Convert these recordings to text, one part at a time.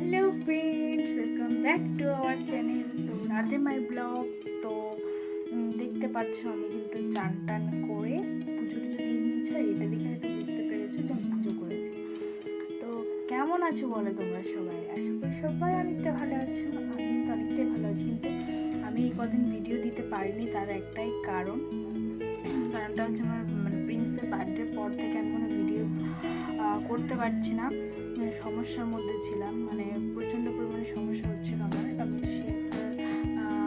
Hello friends welcome back to our channel তো রাধে মাই blogs তো দেখতে পাচ্ছ আমি কিন্তু চান টান করে পুজো টুজো দিয়ে নিয়েছি এটা দেখে হয়তো বুঝতে পেরেছ যে আমি পুজো করেছি। তো কেমন আছো বলো তোমরা সবাই? আশা করি সবাই অনেকটা ভালো আছো আমি কিন্তু অনেকটাই ভালো আছি। কিন্তু আমি এই কদিন ভিডিও দিতে পারিনি, তার একটাই কারণ। কারণটা হচ্ছে আমার বার্থডের পর থেকে আমি কোনো ভিডিও করতে পারছি না। মানে সমস্যার মধ্যে ছিলাম। মানে প্রচণ্ড পরিমাণে সমস্যা হচ্ছিল আমার। আমি সে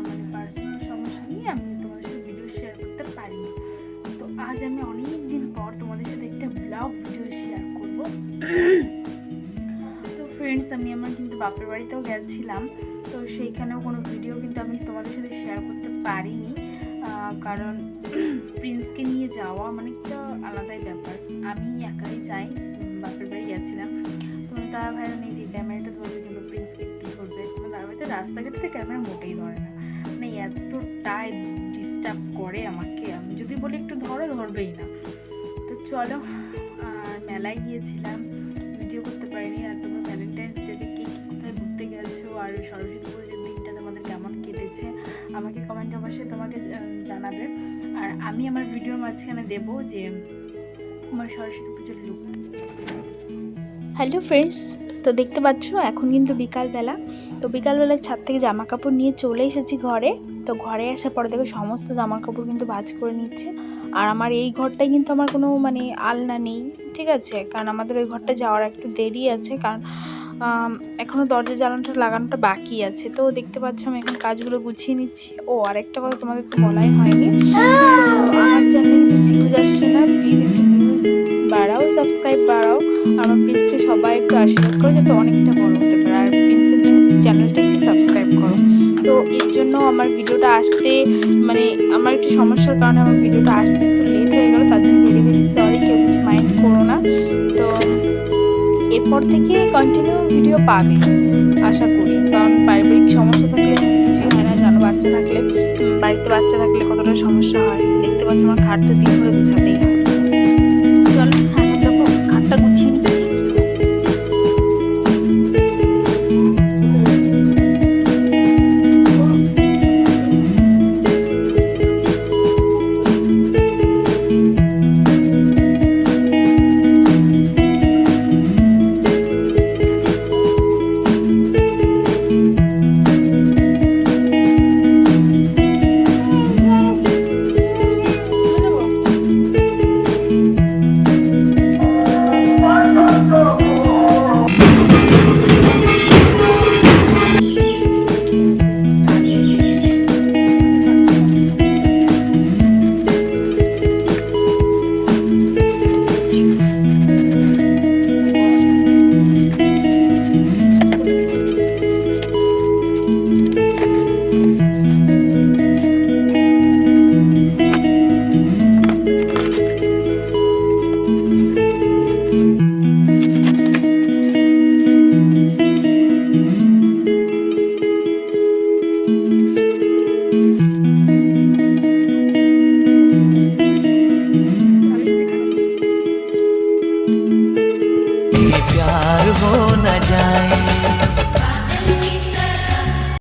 মানে পার্সোনাল সমস্যা নিয়ে আমি তোমাদের সাথে ভিডিও শেয়ার করতে পারিনি। তো আজ আমি অনেক দিন পর তোমাদের সাথে একটা ব্লগ ভিডিও শেয়ার করব। তো ফ্রেন্ডস আমি আমার কিন্তু বাপের বাড়িতেও গেছিলাম। তো সেইখানেও কোনো ভিডিও কিন্তু আমি তোমাদের সাথে শেয়ার করতে পারিনি। কারণ প্রিন্সকে নিয়ে যাওয়া মানে একটা আলাদাই ব্যাপার। আমি একাই যাই, বাপের বাড়ি গেছিলাম। তো তার ভাইরা নেই যে ক্যামেরাটা ধরবে কিন্তু প্রিন্সকে একটু ধরবে। তো তার বাড়িতে রাস্তাঘাট থেকে ক্যামেরা মোটেই ধরে না। মানে এতটাই ডিস্টার্ব করে আমাকে। আমি যদি বলি একটু ধরো, ধরবেই না। তো চলো মেলায় গিয়েছিলাম। ভিডিও করতে পারিনি। আর তোমরা ভ্যালেন্টাইন্স ডেতে কে কোথায় ঘুরতে গেছো? আর সরস্বতী পুজোর দিনটা তোমাদের কেমন কেটেছে? আমাকে কমেন্ট অবশ্যই তোমাকে জানাবে আর আমি আমার ভিডিওর মাঝখানে দেবো যে আমার সরস্বতী পুজোর লুক হ্যালো ফ্রেন্ডস তো দেখতে পাচ্ছ, এখন কিন্তু বিকালবেলা। তো বিকালবেলায় ছাদ থেকে জামা কাপড় নিয়ে চলে এসেছি ঘরে। তো ঘরে আসার পরে দেখো সমস্ত জামা কাপড় কিন্তু ভাজ করে নিচ্ছে। আর আমার এই ঘরটায় কিন্তু আমার কোনো মানে আলনা নেই, ঠিক আছে? কারণ আমাদের ওই ঘরটা যাওয়ার একটু দেরি আছে। কারণ আম, এখনও দরজা জ্বালানোটা লাগানোটা বাকি আছে। তো দেখতে পাচ্ছ আমি এখন কাজগুলো গুছিয়ে নিচ্ছি। ও আরেকটা কথা তোমাদের তো বলাই হয়নি। আমার চ্যানেলে কিন্তু ভিউজ আসছে না। প্লিজ একটু ভিউজ বাড়াও সাবস্ক্রাইব বাড়াও। আমার প্রিন্সকে সবাই একটু আশীর্বাদ করো যাতে অনেকটা বড় হতে পারে। আর প্রিন্সের জন্য চ্যানেলটা একটু সাবস্ক্রাইব করো। তো এর জন্য আমার ভিডিওটা আসতে মানে আমার একটু সমস্যার কারণে আমার ভিডিওটা আসতে একটু লেট হয়ে গেল তার জন্য ভেরি ভেরি সরি কেউ তারপর থেকে কন্টিনিউ ভিডিও পাবে, আশা করি। কারণ পারিবারিক সমস্যা থাকলে কিছুই হয় না, জানো, বাচ্চা থাকলে। বাড়িতে বাচ্চা থাকলে কতটা সমস্যা হয়? দেখতে পাচ্ছ আমার খাটতে দিন ধরে গুছাতেই হয় চলো ये प्यार हो न जाए।